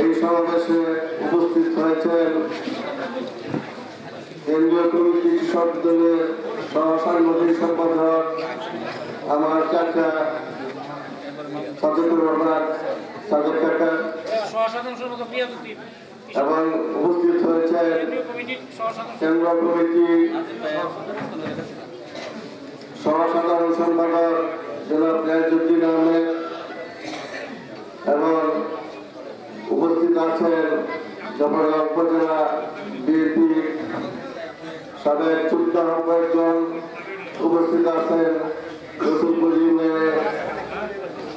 এই সমাবেশে উপস্থিত হয়েছেন কেন্দ্রীয় কমিটি কৃষক দলের সহসাংগঠনিক সম্পাদক আমার চাচা সাদেকুর রহমান সাদেক কাকা এবং উপস্থিত হয়েছে কেন্দ্রীয় কমিটি সহসাধারণ সম্পাদক জনাব রিয়াজুদ্দিন আহমেদ এবং উপস্থিত আছেন জফরগাঁও উপজেলা বিএনপি সাবেক চুক্ত আহ্বায়কজন উপস্থিত আছেন রসুলপুর ইউনিয়নের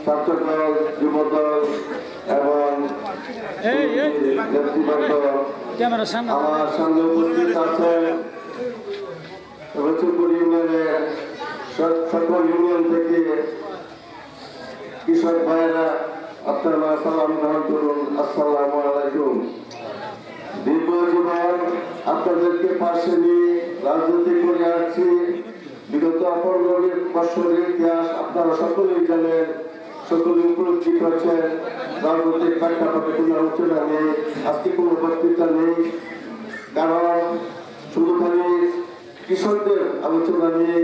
ছাত্রদল যুবদল এবং আমার সামনে উপস্থিত আছেন রসুলপুর ইউনিয়নের সকল ইউনিয়ন থেকে কৃষক ভাইয়েরা আপনারা সালাম গ্রহণ করুন। আসসালামু আলাইকুম। দীর্ঘ জীবন আপনাদেরকে পাশে নিয়ে রাজনীতি করে আসছি বিগত পনেরো বছরের ইতিহাস আপনারা সকলেই জানেন সকলে উপলব্ধি করছেন। রাজনৈতিক প্রেক্ষাপটে কোনো আলোচনা নেই, আজকে কোনো বক্তৃতা নেই। কারণ শুধু খালি কৃষকদের আলোচনা নেই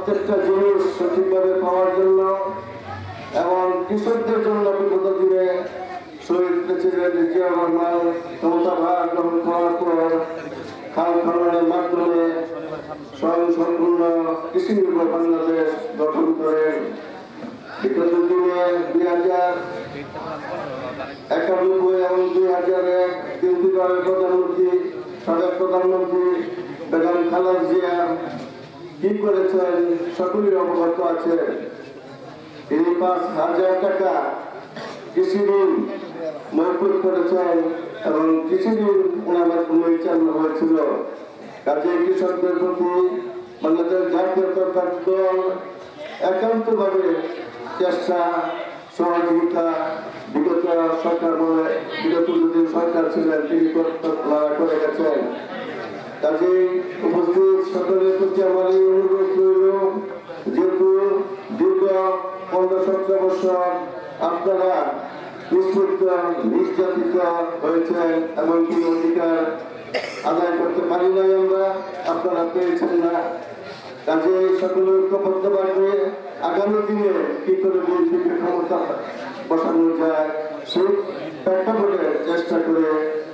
প্রত্যেকটা জিনিস সঠিকভাবে পাওয়ার জন্য এবং কৃষকদের জন্য বিগত দিনে শহীদ প্রেসিডেন্ট জিয়া রহমান ক্ষমতা ভার গ্রহণ করার পর খাল খননের মাধ্যমে স্বয়ং সম্পূর্ণ কৃষি নির্ভর বাংলাদেশ গঠন করেন বিগত দিনে দুই হাজার একানব্বই এবং দুই হাজার এক তিনটিবারের প্রধানমন্ত্রী, সাবেক প্রধানমন্ত্রী বেগম খালেদা জিয়া কি করেছেন সকলেই অবগত আছে। তিনি পাঁচ হাজার টাকা কৃষি ঋণ মৌকুব করেছেন এবং কৃষি ঋণ ওনার মাধ্যমে চালু হয়েছিল। কাজে কৃষকদের প্রতি বাংলাদেশ জাতীয়তাবাদ দল একান্তভাবে চেষ্টা, সহযোগিতা, বিগত সরকার বলে, বিগত দুদিন সরকার ছিলেন, তিনি করে গেছেন। কাজেই সকলের প্রতি আমার এই অনুরোধ রইল যেহেতু দীর্ঘ পনেরো সতেরো বছর আপনারা নিষ্পৃত নির্যাতিত হয়েছেন, এমনকি অধিকার আদায় করতে পারি নাই আমরা, আপনারা পেয়েছেন না। কাজে সকলে ঐক্যবদ্ধ পারবে আগামী দিনে কি করে বিএনপিকে ক্ষমতা বসানো যায়, সেই প্রেক্ষাপটে চেষ্টা করে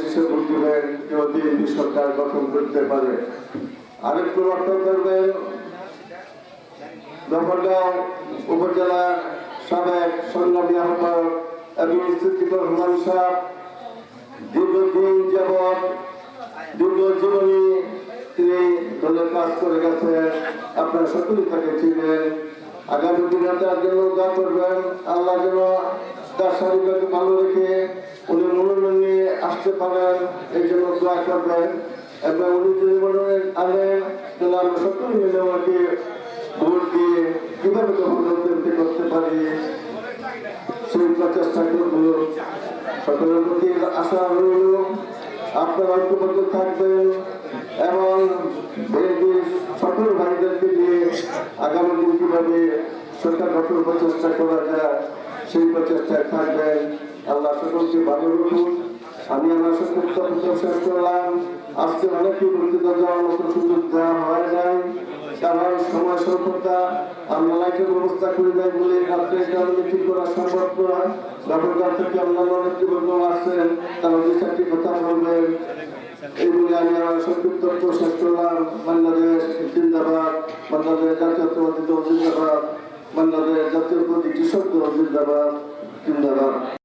শেষে ভোট দিবেন কেউ সরকার গঠন করতে পারে আরেকটু লক্ষ্য করবেন। দফরগাঁও উপজেলা সাবেক সংগ্রামী আহ্বায়ক এবং স্থিতিকর রহমান সাহ দীর্ঘদিন যাবৎ দীর্ঘ জীবনী তিনি দলের কাজ করে গেছেন। আপনারা সকলেই তাকে চিনেন। আগামী দিনে তার জন্য দোয়া করবেন, আল্লাহ যেন তার শরীরকে ভালো রেখে আসতে পারেন এই জন্য দোয়া করবেন। এবং উনি যদি মনোনয়ন আনেন তাহলে আমরা সকলে মিলে ওনাকে ভোট দিয়ে কীভাবে উন্নতি করতে পারি? সেই প্রচেষ্টা করব। সকলের প্রতি আশা রইল। আপনারা ঐক্যবদ্ধ থাকবেন এবং সকল ভাইদেরকে নিয়ে আগামী দিন কীভাবে সরকার গঠন প্রচেষ্টা করা যায়, সেই প্রচেষ্টায় থাকবেন। আল্লাহ সকলকে ভালো রাখুন আমি আমার সত্য শেষ করলাম। আজকে অনেকই বক্তৃতা দেওয়ার মতো সুযোগ দেওয়া হয় নাই। কারণ সময় স্বল্পতা আমরা লাইটের ব্যবস্থা করে দেয় বলে রাত্রে এটা মিটিং করা সম্ভব নয়। গতকাল থেকে অন্যান্য নেতৃবৃন্দ আসছেন তারা দুই চারটি কথা বলবেন। এই বলে আমি আমার বাংলাদেশ জাতীয় প্রতি কৃষক দল জিন্দাবাদ।